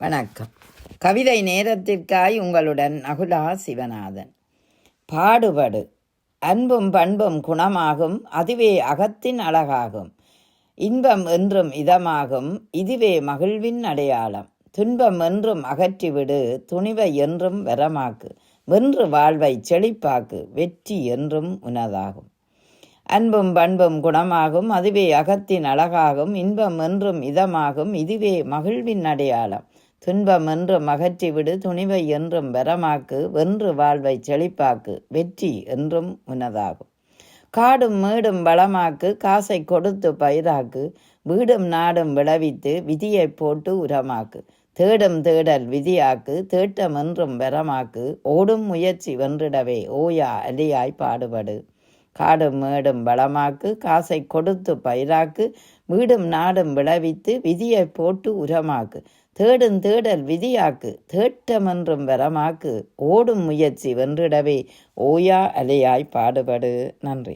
வணக்கம். கவிதை நேரத்திற்காய் உங்களுடன் அகுலா சிவநாதன். பாடுபடு. அன்பும் பண்பும் குணமாகும் அதுவே அகத்தின் அழகாகும். இன்பம் என்றும் இதமாகும் இதுவே மகிழ்வின் அடையாளம். துன்பம் என்றும் அகற்றிவிடு துணிவை என்றும் வரமாக்கு. வென்று வாழ்வை செழிப்பாக்கு வெற்றி என்றும் உனதாகும். அன்பும் பண்பும் குணமாகும் அதுவே அகத்தின் அழகாகும். இன்பம் என்றும் இதமாகும் இதுவே மகிழ்வின் அடையாளம். துன்பம் என்றும் அகற்றிவிடு துணிவை என்றும் வரமாக்கு வென்று வாழ்வை செழிப்பாக்கு வெற்றி என்றும் உனதாகும். காடும் மேடும் வளமாக்கு காசை கொடுத்து பயிராக்கு வீடும் நாடும் விளைவித்து விதியை போட்டு உரமாக்கு. தேடும் தேடல் விதியாக்கு தேட்டம் என்றும் வரமாக்கு ஓடும் முயற்சி வென்றிடவே ஓயா அலியாய் பாடுபடு. காடும் மேடும் வளமாக்கு காசை கொடுத்து பயிராக்கு வீடும் நாடும் விளைவித்து விதியை போட்டு உரமாக்கு. தேடும் தேடல் விதியாக்கு தேட்டமென்றும் வரமாக்கு. ஓடும் முயற்சி வென்றிடவே ஓயா அலையாய் பாடுபடு. நன்றி.